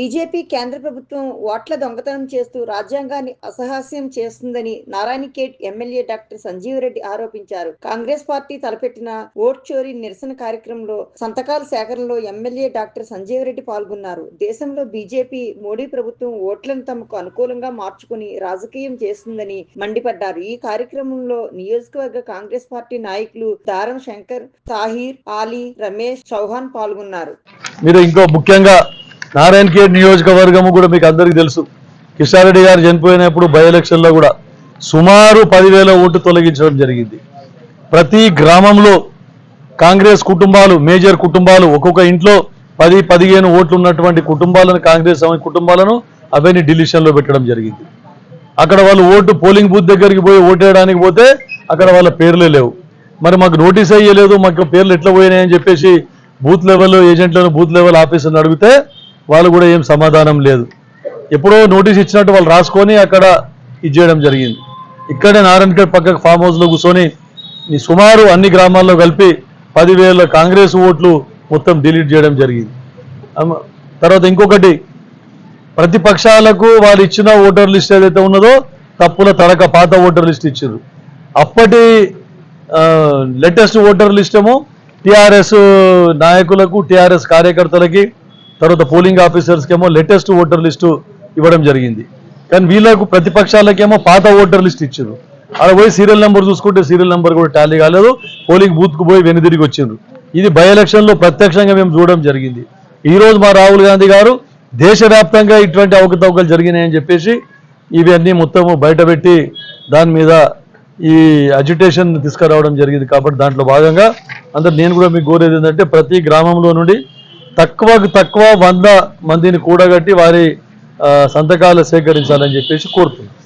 BJP కేంద్ర ప్రభుత్వం ఓట్ల దొంగతనం చేస్తూ రాజ్యాంగాన్ని అసహాస్యం చేస్తుందని నారాయణఖేడ్ ఎమ్మెల్యే డాక్టర్ సంజీవ్ రెడ్డి ఆరోపించారు. కాంగ్రెస్ పార్టీ తలపెట్టిన ఓట్ చోరీ నిరసన కార్యక్రమంలో సంతకాల సేకరణలో ఎమ్మెల్యే డాక్టర్ సంజీవ్ రెడ్డి పాల్గొన్నారు. దేశంలో బీజేపీ మోడీ ప్రభుత్వం ఓట్లను తమకు అనుకూలంగా మార్చుకుని రాజకీయం చేస్తుందని మండిపడ్డారు. ఈ కార్యక్రమంలో నియోజకవర్గ కాంగ్రెస్ పార్టీ నాయకులు దారం శంకర్ తాహిర్ ఆలీ రమేష్ చౌహాన్ పాల్గొన్నారు. మీరు ఇంకో ముఖ్యంగా నారాయణ ఖేడ్ నియోజకవర్గము కూడా మీకు అందరికీ తెలుసు. కిషారెడ్డి గారు చనిపోయినప్పుడు బై ఎలక్షన్లో కూడా సుమారు పదివేల ఓటు తొలగించడం జరిగింది. ప్రతి గ్రామంలో కాంగ్రెస్ కుటుంబాలు మేజర్ కుటుంబాలు ఒక్కొక్క ఇంట్లో పది పదిహేను ఓట్లు ఉన్నటువంటి కుటుంబాలను కాంగ్రెస్ కుటుంబాలను అవన్నీ డిలిషన్లో పెట్టడం జరిగింది. అక్కడ వాళ్ళు ఓటు పోలింగ్ బూత్ దగ్గరికి పోయి ఓటేయడానికి పోతే అక్కడ వాళ్ళ పేర్లే లేవు. మరి మాకు నోటీస్ అయ్యలేదు మాకు పేర్లు ఎట్లా పోయినాయని చెప్పేసి బూత్ లెవెల్ ఏజెంట్లను బూత్ లెవెల్ ఆఫీసర్ని అడిగితే వాళ్ళు కూడా ఏం సమాధానం లేదు. ఎప్పుడో నోటీస్ ఇచ్చినట్టు వాళ్ళు రాసుకొని అక్కడ ఇది చేయడం జరిగింది. ఇక్కడే నారాయణఖేడ్ పక్కకు ఫామ్ హౌస్లో కూర్చొని ఈ సుమారు అన్ని గ్రామాల్లో కలిపి పదివేల కాంగ్రెస్ ఓట్లు మొత్తం డిలీట్ చేయడం జరిగింది. తర్వాత ఇంకొకటి ప్రతిపక్షాలకు వాళ్ళు ఇచ్చిన ఓటర్ లిస్ట్ ఏదైతే ఉన్నదో తప్పుల తడక పాత ఓటర్ లిస్ట్ ఇచ్చారు. అప్పటి లేటెస్ట్ ఓటర్ లిస్ట్ ఏమో టిఆర్ఎస్ నాయకులకు టిఆర్ఎస్ కార్యకర్తలకి తర్వాత పోలింగ్ ఆఫీసర్స్కేమో లేటెస్ట్ ఓటర్ లిస్టు ఇవ్వడం జరిగింది. కానీ వీళ్ళకు ప్రతిపక్షాలకేమో పాత ఓటర్ లిస్ట్ ఇచ్చారు. అక్కడ పోయి సీరియల్ నెంబర్ చూసుకుంటే సీరియల్ నెంబర్ కూడా టాలీ కాలేదు. పోలింగ్ బూత్కు పోయి వెనుదిరిగి వచ్చిండ్రు. ఇది బై ఎలక్షన్లో ప్రత్యక్షంగా మేము చూడడం జరిగింది. ఈరోజు మా రాహుల్ గాంధీ గారు దేశవ్యాప్తంగా ఇటువంటి అవకతవకలు జరిగినాయని చెప్పేసి ఇవన్నీ మొత్తము బయటపెట్టి దాని మీద ఈ అజిటేషన్ తీసుకురావడం జరిగింది కాబట్టి దాంట్లో భాగంగా. అందరు నేను కూడా మీకు కోరేది ఏంటంటే ప్రతి గ్రామంలో నుండి తక్కువకు తక్కువ వంద మందిని కూడగట్టి వారి ఆ, సంతకాలు సేకరించాలని చెప్పేసి కోరుతున్నాం.